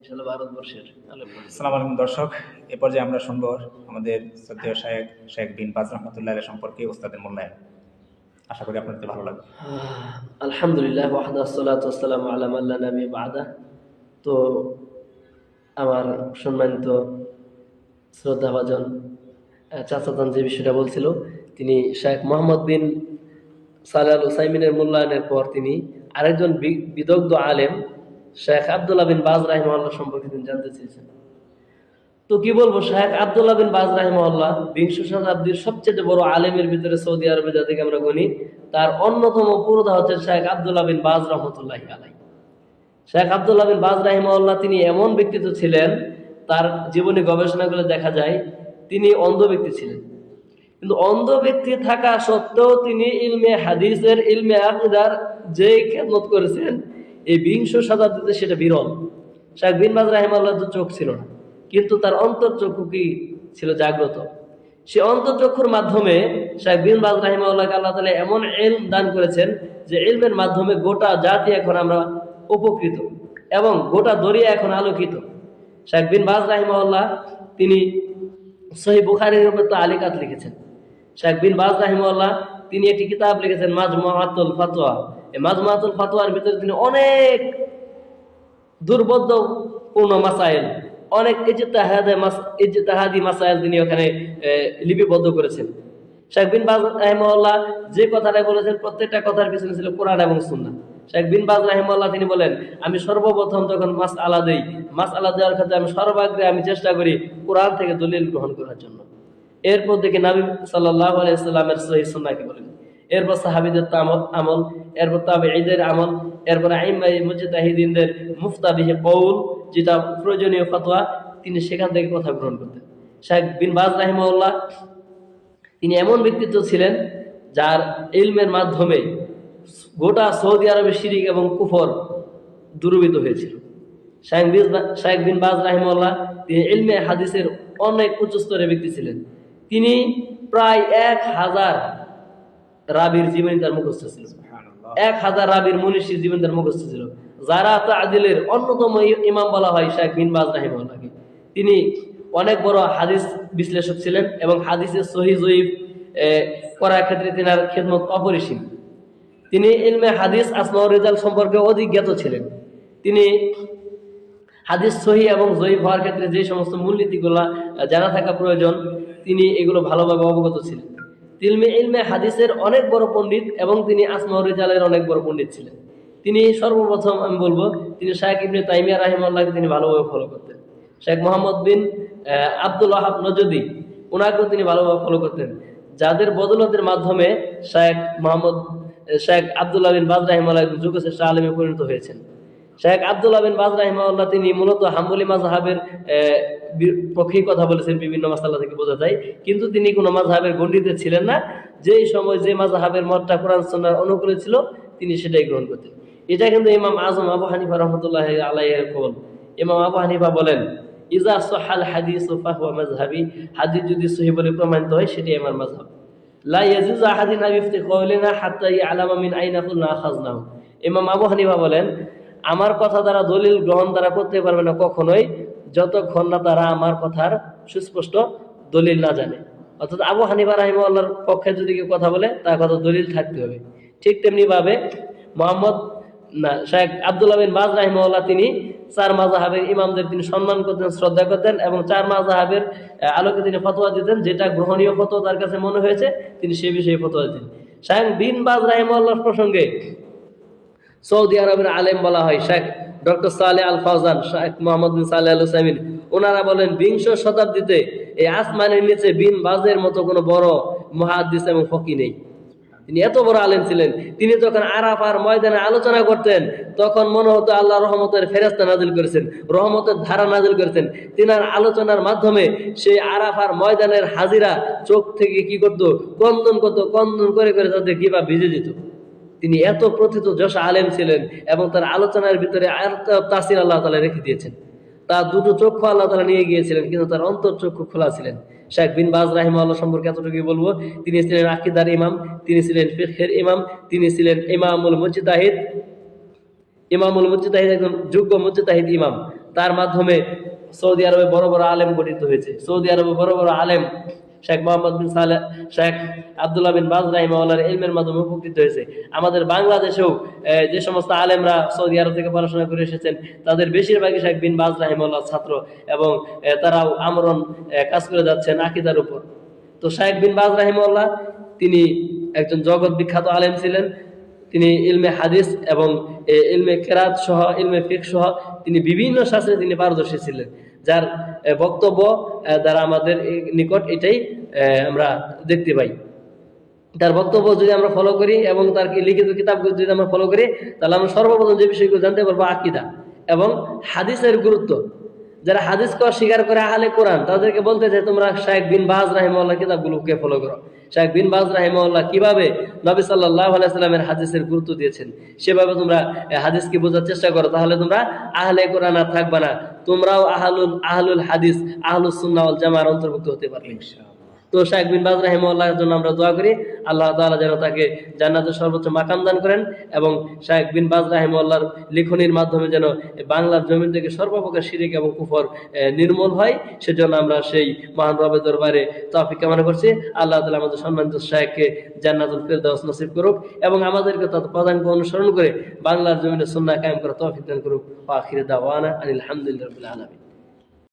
সালাম আলাইকুম দর্শক এ পর্যায়ে আমরা শুনব আমাদের শ্রদ্ধেয় শায়েক শেখ বিন বাজ রহমতুল্লাহ সম্পর্কে ওস্তাদের মূল্যায়ন আশা করি আপনাদের ভালো লাগবে। আলহামদুলিল্লাহ ওয়াহদা আলাম আল্লাহ নবী বাদা তো আমার সম্মানিত শ্রদ্ধাভাজন আহ, চাচাতান যে বিষয়টা বলছিল তিনি শেখ মোহাম্মদ বিন সালাল উসাইমিনের মূল্যায়নের পর তিনি আরেকজন বিদগ্ধ আলেম শেখ আবদুল্লাহ বিন বাজ রাহিমাল্লাহ সম্পর্কে তিনি জানতে চেয়েছেন। তো কি বলব, শেখ আবদুল্লাহ বিন বাজ রাহিমাল্লাহ বিংশ শতাব্দীর সবচেয়ে বড় আলেমের ভিতরে সৌদি আরবে যাদেরকে আমরা গণি, তার অন্যতম পুরোধা হচ্ছে শেখ আবদুল্লাহ বিন বাজ রহমতুল্লাহ আলাই শেখ আবদুল্লাহ বিন বাজ রাহিমাল্লাহ তিনি এমন ব্যক্তিত্ব ছিলেন, তার জীবনী গবেষণাগুলো দেখা যায়, তিনি অন্ধ ব্যক্তি ছিলেন। কিন্তু অন্ধ ব্যক্তি থাকা সত্ত্বেও তিনি ইলমে হাদিসের, ইলমে আকিদার যে খেদমত করেছেন এই বিংশ শতাব্দীতে সেটা বিরল। শেখ বিন বাজ রাহিমাল্লাহ তো চোখ ছিল না। কিন্তু তার অন্তর্চক্ষু কি ছিল জাগ্রত। সে অন্তর্চক্ষুর মাধ্যমে শেখ বিন বাজ রাহিমাল্লাহকে আল্লাহ তালা এমন এলম দান করেছেন যে এলমের মাধ্যমে গোটা জাতি এখন আমরা উপকৃত এবং গোটা দরিয়া এখন আলোকিত। শেখ বিন বাজ রাহিমাল্লাহ তিনি সহি বুখারির উপর তো আলিকাত লিখেছেন। শেখ বিন বাজ রাহিমাল্লাহ তিনি একটি কিতাব লিখেছেন মাজমাহাতুল ফাতোয়া এই মাজমাহাতুল ফাতোয়ার ভিতরে তিনি অনেক দুর্বোধ্য পূর্ণ মাসাইল, অনেক ইজতাহাদে মাসাইল তিনি ওখানে লিপিবদ্ধ করেছেন। শেখ বিন বাজ রাহিমাল্লাহ যে কথাটা বলেছেন, প্রত্যেকটা কথার পিছনে ছিল কোরআন এবং সুন্নাহ। শেখ বিন বাজ রাহিমাল্লাহ তিনি বলেন, আমি সর্বপ্রথম যখন মাস আলা দেই মাস আলা দেওয়ার ক্ষেত্রে আমি সর্বাগ্রে আমি চেষ্টা করি কোরআন থেকে দলিল গ্রহণ করার জন্য। এরপর দেখি নবী সাল্লাহ আলাইসাল্লামের সহি সুন্নাহকে বলেন। এরপর সাহাবিদের আমল, এরপর তাবে ঈদের আমল, এরপর আইমাই মুজিদাহিদিনদের মুফতাবিহে কৌল, যেটা প্রয়োজনীয় ফতোয়া, তিনি সেখান থেকে কথা গ্রহণ করতেন। শেখ বিন বাজ রাহিমাউল্লাহ তিনি এমন ব্যক্তিত্ব ছিলেন যার ইলমের মাধ্যমে গোটা সৌদি আরবের শিরিক এবং কুফর দূরীভূত হয়েছিল। শাইখ বিন বাজ রাহিমাল্লাহ তিনি ইলমে হাদিসের অনেক উচ্চ স্তরের ব্যক্তি ছিলেন। তিনি প্রায় এক হাজার রাবির জীবনী তার মুখস্থ ছিল। এক হাজার রাবির মনীষীর জীবন তার মুখস্থ ছিল। যারা তাদিলের অন্যতম ইমাম বলা হয় শাইখ বিন বাজ রাহিমাল্লাহকে তিনি অনেক বড় হাদিস বিশ্লেষক ছিলেন এবং হাদিসের সহি জয়ীফ করার ক্ষেত্রে তিনার খেদমত অপরিসীম। তিনি ইলমে হাদিস আসমা রেজাল সম্পর্কে অধিক জ্ঞাত ছিলেন। তিনি হাদিস সহি এবং জয়ীফ হওয়ার ক্ষেত্রে যে সমস্ত মূলনীতিগুলো জানা থাকা প্রয়োজন তিনি এগুলো ভালোভাবে অবগত ছিলেন। তিলমে ইলমে হাদিসের অনেক বড় পণ্ডিত এবং তিনি আসমা রেজালের অনেক বড় পণ্ডিত ছিলেন। তিনি সর্বপ্রথম আমি বলব, তিনি শাহেখ ইবনে তাইমিয়া রাহিমাল্লাহকে তিনি ভালোভাবে ফলো করতেন। শেখ মোহাম্মদ বিন আব্দুল ওয়াহাব নজদি ওনাকেও তিনি ভালোভাবে ফলো করতেন। যাদের বদলতের মাধ্যমে শেখ মোহাম্মদ শেখ আবদুল্লাহ বিন বাজ রাহিমাল্লাহ যুগশ্রেষ্ঠ আলমে পরিণত হয়েছেন। শেখ আবদুল্লাহ বিন বাজ তিনি মূলত হাম্বলি বি- পক্ষেই কথা বলেছেন বিভিন্ন মাসাল্লা থেকে বোঝা যায়। কিন্তু তিনি কোনো মাযহাবের গণ্ডিতে ছিলেন না। যেই সময় যে মাযহাবের মতটা কোরআন সুন্নাহর অনুকূলে ছিল, তিনি সেটাই গ্রহণ করতেন। এটা কিন্তু ইমাম আজম আবু হানিফা রহমতুল্লাহ আলাইয়ের কবল ইমাম আবু হানিফা বলেন ইজা সহাল হাদিস ফাহুয়া মাযহাবি হাদিস যদি সহি বলে প্রমাণিত হয় সেটি আমার মাযহাব। লা ইয়াজুজু আহাদিন আন ইফতি কওলিনা হাত্তা ইয়ালামা মিন আইনা ইমাম আবু হানিফা বলেন আমার কথা দ্বারা দলিল গ্রহণ দ্বারা করতে পারবে না কখনোই, যতক্ষণ না তারা আমার কথার সুস্পষ্ট দলিল না জানে। অর্থাৎ আবু হানিফা রাহিমাল্লাহর পক্ষে যদি কেউ কথা বলে, তার কথা দলিল থাকতে হবে। ঠিক তেমনি ভাবে মোহাম্মদ, না, শেখ আবদুল্লাহ বিন বাজ রাহিমাল্লাহ তিনি চার মাজাহাবের ইমামদের তিনি সম্মান করতেন, শ্রদ্ধা করতেন এবং চার মাজাহাবের আলোকে তিনি ফতোয়া দিতেন, যেটা গ্রহণীয় ফতোয়া তার কাছে মনে হয়েছে, তিনি সে বিষয়ে ফতোয়া দিতেন। শেখ বিন বাজ রাহিমাল্লাহর প্রসঙ্গে সৌদি আরবের আলেম বলা হয়, Sheikh doctor Saleh Al Fawzan, Sheikh Muhammad bin Saleh Al Uthaymeen. ওনারা বলেন, বিংশ শতাব্দীতে এই আসমানের নিচে বিন বাজের মতো কোনো বড় মহাদিস এবং ফকি নেই। তিনি এত বড় আলেম ছিলেন, তিনি যখন আরাফার ময়দানে আলোচনা করতেন, তখন মনে হতো আল্লাহ রহমতের ফেরেস্তা নাজিল করেছেন, রহমতের ধারা নাজিল করেছেন। তিনার আলোচনার মাধ্যমে সেই আরাফার ময়দানের হাজিরা চোখ থেকে কি করতো, কন্দন করতো, কন্দন করে করে তাদের কিবা ভিজে যেত তিনি এত প্রথিত যশ আলেম ছিলেন এবং তার আলোচনার ভিতরে তাসির আল্লাহ তালা রেখে দিয়েছেন। তার দুটো চক্ষু আল্লাহ তালা নিয়ে গিয়েছিলেন, কিন্তু তার অন্তর চক্ষু খোলা ছিলেন। শেখ বিন বাজ রাহিম আল্লাহ সম্পর্কে এতটুকুই বলব, তিনি ছিলেন আকিদার ইমাম, তিনি ছিলেন ফিরহের ইমাম, তিনি ছিলেন ইমামুল মুজিদাহিদ ইমামুল মুজিদাহিদ একজন যোগ্য মুজিদাহিদ ইমাম। তার মাধ্যমে সৌদি আরবে বড় বড় আলেম গঠিত হয়েছে। সৌদি আরবে বড় বড় আলেম শেখ মোহাম্মদ বিন সালেহ শেখ আবদুল্লাহ বিন বাজ রাহিমাওয়ালার ইলমের মাধ্যমে উপকৃত হয়েছে। আমাদের বাংলাদেশেও যে সমস্ত আলেমরা সৌদি আরব থেকে পড়াশোনা করে এসেছেন, তাদের বেশিরভাগই শেখ বিন বাজ রাহিমাল্লাহ ছাত্র এবং তারাও আমরণ কাজ করে যাচ্ছেন আকিদার উপর। তো শাহেক বিন বাজ রাহিমাল্লাহ তিনি একজন জগৎ বিখ্যাত আলেম ছিলেন। তিনি ইলমে হাদিস এবং ইলমে কেরাত সহ, ইলমে ফিক সহ, তিনি বিভিন্ন শাস্ত্রে তিনি পারদর্শী ছিলেন। যার বক্তব্য দ্বারা আমাদের নিকট এটাই আমরা দেখতে পাই। তার বক্তব্য যদি আমরা ফলো করি এবং তার লিখিত কিতাবগুলো যদি আমরা ফলো করি, তাহলে আমরা সর্বপ্রথম যে বিষয়গুলো জানতে পারব আকিদা এবং হাদিসের গুরুত্ব। যারা হাদিসকে অস্বীকার করে আহলে কোরআন, তাদেরকে বলতে চাই তোমরা শাহেক বিন বাজ রাহিমাল্লাহ কিতাবগুলোকে ফলো করো। শাহেক বিন বাজ রাহিমাল্লাহ কীভাবে নবী সাল্লাহ আলাইহি হাদিসের গুরুত্ব দিয়েছেন, সেভাবে তোমরা হাদিসকে বোঝার চেষ্টা করো, তাহলে তোমরা আহলে কোরআন আর থাকবে না। তোমরাও আহলুল আহলুল হাদিস, আহলুস সুন্নাহ জামার অন্তর্ভুক্ত হতে পারবে। তো শাহেক বিন বাজ রাহিমউল্লাহর জন্য আমরা দোয়া করি, আল্লাহ তাআলা যেন তাকে জান্নাতের সর্বোচ্চ মাকাম দান করেন এবং শাহেক বিন বাজ রাহিমউল্লাহর লিখনির মাধ্যমে যেন বাংলার জমিন থেকে সর্বপ্রকার শিরিক এবং কুফর নির্মূল হয়। সেজন্য আমরা সেই মহান রবের দরবারে তৌফিক কামনা করছি। আল্লাহ তালা আমাদের সম্মানিত শাহেককে জান্নাতুল ফেরদাউস নসিব করুক এবং আমাদেরকে তার প্রধানকে অনুসরণ করে বাংলার জমিনে সুন্নাহ কায়েম করা তৌফিক দান করুক। আখির দাওয়ানা আনিল হামদুলিল্লাহি রাব্বিল আলামিন।